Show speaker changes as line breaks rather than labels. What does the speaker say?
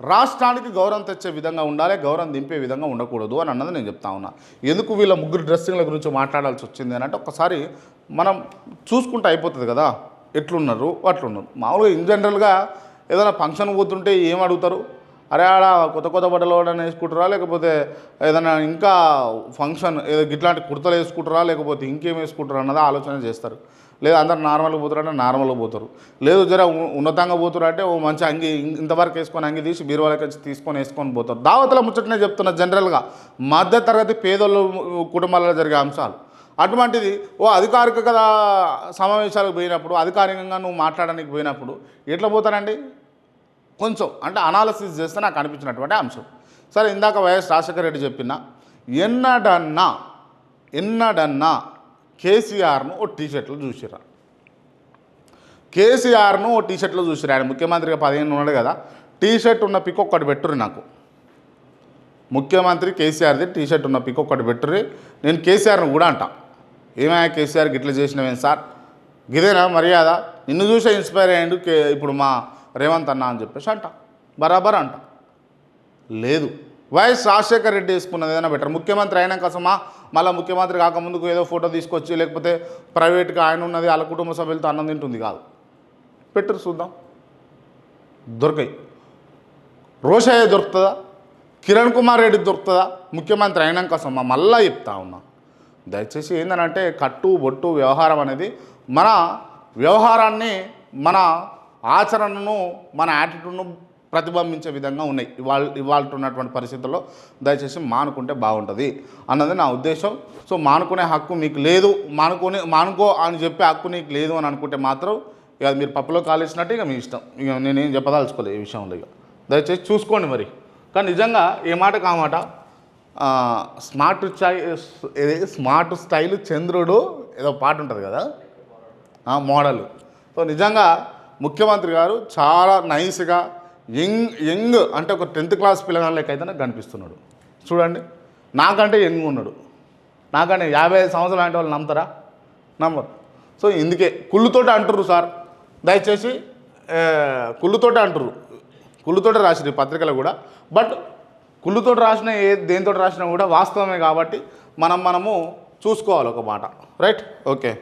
రాష్ట్రానికి గౌరవం తెచ్చే విధంగా ఉండాలి గౌరవం దింపే విధంగా ఉండకూడదు అని అన్నది నేను చెప్తా ఉన్నా. ఎందుకు వీళ్ళ ముగ్గురు డ్రెస్సింగ్ల గురించి మాట్లాడాల్సి వచ్చింది అని అంటే ఒక్కసారి మనం చూసుకుంటే అయిపోతుంది కదా ఎట్లున్నారు అట్లున్నారు. మామూలుగా ఇన్ జనరల్గా ఏదైనా ఫంక్షన్ పోతుంటే ఏం అడుగుతారు? అరే ఆడ కొత్త కొత్త బట్టలు ఎవడన్నా వేసుకుంటారా? లేకపోతే ఏదైనా ఇంకా ఫంక్షన్ ఏదో ఇట్లాంటి కుర్తలు వేసుకుంటారా? లేకపోతే ఇంకేం వేసుకుంటారా? అన్నది ఆలోచన చేస్తారు. లేదా అందరు నార్మల్గా పోతారంటే నార్మల్గా పోతారు. లేదు జర ఉన్నతంగా పోతారు అంటే ఓ మంచి అంగి ఇం- ఇంతవరకు వేసుకొని అంగి తీసి బీరువాలకి వచ్చి తీసుకొని వేసుకొని పోతారు. దావతల ముచ్చటనే చెప్తున్నా జనరల్గా. మధ్య తరగతి పేదోళ్ళు కుటుంబాలలో జరిగే అంశాలు. అటువంటిది ఓ అధికారిక కదా సమావేశాలకు పోయినప్పుడు అధికారికంగా నువ్వు మాట్లాడడానికి పోయినప్పుడు ఎట్లా పోతారండి? కొంచెం అంటే అనాలసిస్ చేస్తే నాకు అనిపించినటువంటి అంశం. సరే ఇందాక వైఎస్ రాజశేఖర రెడ్డి చెప్పిన ఎన్నడన్నా ఎన్నడన్నా కేసీఆర్ను ఓ టీ షర్ట్లో చూసిరా కేసీఆర్ను ఓ టీషర్ట్లో చూసిరా ఆయన ముఖ్యమంత్రిగా పదిహేను ఉన్నాడు కదా. టీ షర్ట్ ఉన్న పిక్ ఒక్కటి పెట్టుర్రి నాకు. ముఖ్యమంత్రి కేసీఆర్ది టీషర్ట్ ఉన్న పిక్ ఒక్కటి పెట్టుర్రి. నేను కేసీఆర్ను కూడా అంటా. ఏమైనా కేసీఆర్ గిట్ల చేసినవేం సార్? గిదేనా మర్యాద? నిన్ను చూసే ఇన్స్పైర్ అయ్యాడు కే ఇప్పుడు మా రేవంత్ అన్న అని చెప్పేసి అంట. బరాబర్ అంట. లేదు. వైఎస్ రాజశేఖర్ రెడ్డి తీసుకున్నది ఏదైనా బెటర్. ముఖ్యమంత్రి అయినా కోసమా మళ్ళీ ముఖ్యమంత్రి కాకముందుకు ఏదో ఫోటో తీసుకొచ్చి లేకపోతే ప్రైవేట్గా ఆయన ఉన్నది వాళ్ళ కుటుంబ సభ్యులతో అన్నం తింటుంది కాదు. పెట్టరు చూద్దాం. దొరకాయి. రోషయ్య దొరుకుతుందా? కిరణ్ కుమార్ రెడ్డి దొరుకుతుందా? ముఖ్యమంత్రి అయినాక కోసమా మళ్ళా చెప్తా ఉన్నా. దయచేసి ఏంటంటే కట్టు బొట్టు వ్యవహారం అనేది మన వ్యవహారాన్ని మన ఆచరణను మన యాటిట్యూడ్ను ప్రతిబింబించే విధంగా ఉన్నాయి. ఇవాళ ఇవాళ ఉన్నటువంటి పరిస్థితుల్లో దయచేసి మానుకుంటే బాగుంటుంది అన్నది నా ఉద్దేశం. సో మానుకునే హక్కు మీకు లేదు. మానుకునే మానుకో అని చెప్పే హక్కు నీకు లేదు అని అనుకుంటే మాత్రం ఇక మీరు పప్పులో కాలేసినట్టు ఇక మీ ఇష్టం. ఇక నేనేం చెప్పదలుచుకోలేదు ఈ విషయంలో ఇక. దయచేసి చూసుకోండి మరి. కానీ నిజంగా ఏ మాట? కామాట స్మార్ట్ స్టై స్మార్ట్ స్టైల్ చంద్రుడు ఏదో పాట ఉంటుంది కదా? మోడల్. సో నిజంగా ముఖ్యమంత్రి గారు చాలా నైస్గా యంగ్ యంగ్ అంటే ఒక టెన్త్ క్లాస్ పిల్లగాళ్ళకి అయితే నాకు కనిపిస్తున్నాడు. చూడండి నాకంటే యంగ్ ఉన్నాడు. నాకంటే యాభై ఐదు సంవత్సరాలు అంటే వాళ్ళు నమ్ముతారా? నమ్మరు. సో ఇందుకే కుళ్ళుతోటి అంటుర్రు సార్. దయచేసి కుళ్ళుతోట అంటుర్రు. కుళ్ళుతోటి రాసిన పత్రికలు కూడా. బట్ కుళ్ళుతోటి రాసిన ఏ దేనితో రాసినా కూడా వాస్తవమే కాబట్టి మనం మనము చూసుకోవాలి ఒక మాట. రైట్? ఓకే.